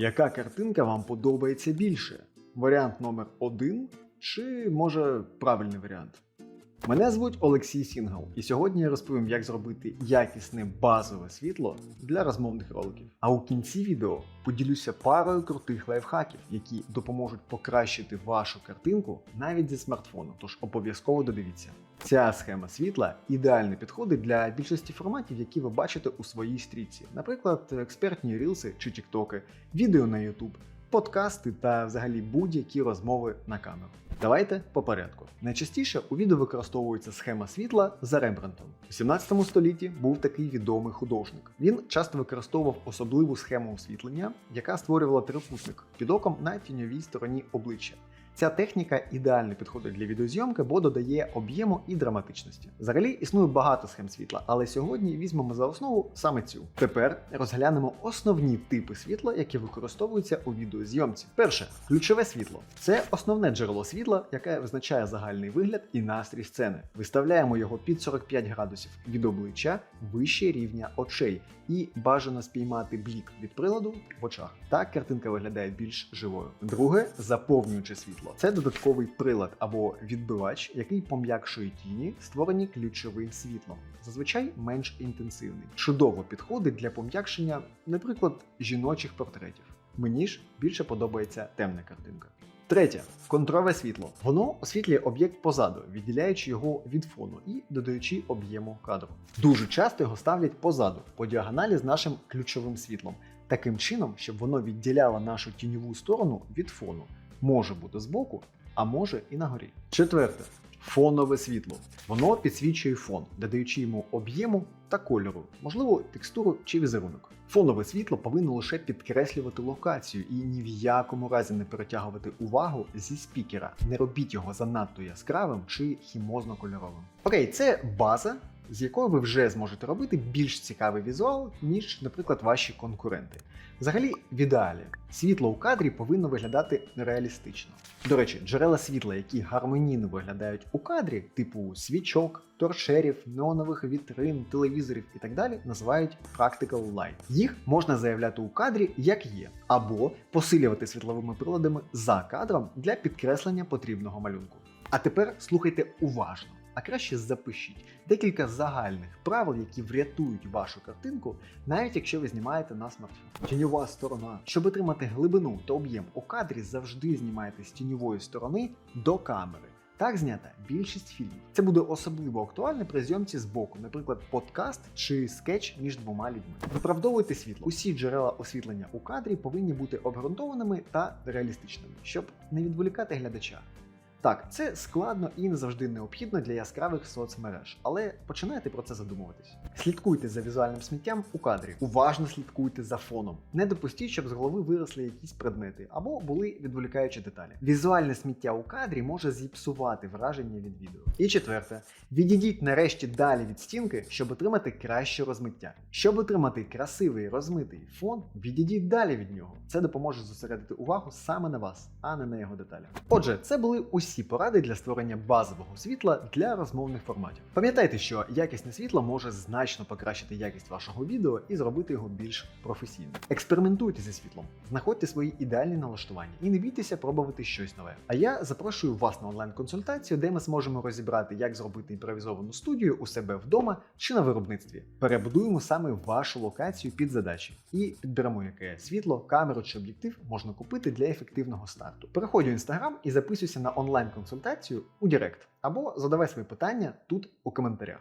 Яка картинка вам подобається більше? Варіант номер один чи може правильний варіант? Мене звуть Олексій Сінгал, і сьогодні я розповім, як зробити якісне базове світло для розмовних роликів. А у кінці відео поділюся парою крутих лайфхаків, які допоможуть покращити вашу картинку навіть зі смартфону. Тож обов'язково додивіться. Ця схема світла ідеально підходить для більшості форматів, які ви бачите у своїй стрічці, наприклад, експертні рілси чи тіктоки, відео на YouTube, подкасти та взагалі будь-які розмови на камеру. Давайте по порядку. Найчастіше у відео використовується схема світла за Рембрандтом. У 17 столітті був такий відомий художник. Він часто використовував особливу схему освітлення, яка створювала трикутник під оком на тіньовій стороні обличчя. Ця техніка ідеально підходить для відеозйомки, бо додає об'єму і драматичності. Взагалі існує багато схем світла, але сьогодні візьмемо за основу саме цю. Тепер розглянемо основні типи світла, які використовуються у відеозйомці. Перше ключове світло це основне джерело світла, яке визначає загальний вигляд і настрій сцени. Виставляємо його під 45 градусів від обличчя вище рівня очей, і бажано спіймати блік від приладу в очах. Так картинка виглядає більш живою. Друге заповнююче світло. Це додатковий прилад або відбивач, який пом'якшує тіні, створені ключовим світлом. Зазвичай менш інтенсивний. Чудово підходить для пом'якшення, наприклад, жіночих портретів. Мені ж більше подобається темна картинка. Третє контрове світло. Воно освітлює об'єкт позаду, відділяючи його від фону і додаючи об'єму кадру. Дуже часто його ставлять позаду, по діагоналі з нашим ключовим світлом, таким чином, щоб воно відділяло нашу тіньову сторону від фону. Може бути збоку, а може і на горі. Четверте фонове світло. Воно підсвічує фон, додаючи йому об'єму та кольору, можливо, текстуру чи візерунок. Фонове світло повинно лише підкреслювати локацію і ні в якому разі не перетягувати увагу зі спікера. Не робіть його занадто яскравим чи хімозно-кольоровим. Окей, це база. З якою ви вже зможете робити більш цікавий візуал, ніж, наприклад, ваші конкуренти. Взагалі, в ідеалі, світло у кадрі повинно виглядати реалістично. До речі, джерела світла, які гармонійно виглядають у кадрі, типу свічок, торшерів, неонових вітрин, телевізорів і так далі, називають Practical Light. Їх можна заявляти у кадрі як є, або посилювати світловими приладами за кадром для підкреслення потрібного малюнку. А тепер слухайте уважно. А краще запишіть декілька загальних правил, які врятують вашу картинку, навіть якщо ви знімаєте на смартфон. Тіньова сторона. Щоб отримати глибину та об'єм у кадрі, завжди знімайте з тіньової сторони до камери. Так знята більшість фільмів. Це буде особливо актуально при зйомці з боку, наприклад, подкаст чи скетч між двома людьми. Виправдовуйте світло. Усі джерела освітлення у кадрі повинні бути обґрунтованими та реалістичними, щоб не відволікати глядача. Так, це складно і не завжди необхідно для яскравих соцмереж, але починайте про це задумуватись. Слідкуйте за візуальним сміттям у кадрі, уважно слідкуйте за фоном. Не допустіть, щоб з голови виросли якісь предмети або були відволікаючі деталі. Візуальне сміття у кадрі може зіпсувати враження від відео. І четверте, відійдіть нарешті далі від стінки, щоб отримати краще розмиття. Щоб отримати красивий розмитий фон, відійдіть далі від нього. Це допоможе зосередити увагу саме на вас, а не на його деталях. Отже, це були усі усі поради для створення базового світла для розмовних форматів. Пам'ятайте, що якісне світло може значно покращити якість вашого відео і зробити його більш професійним. Експериментуйте зі світлом, знаходьте свої ідеальні налаштування і не бійтеся пробувати щось нове. А я запрошую вас на онлайн-консультацію, де ми зможемо розібрати, як зробити імпровізовану студію у себе вдома чи на виробництві. Перебудуємо саме вашу локацію під задачі і підберемо, яке світло, камеру чи об'єктив можна купити для ефективного старту. Переходь у інстаграм і записуйся на онлайн консультацію у Директ або задавай свої питання тут у коментарях.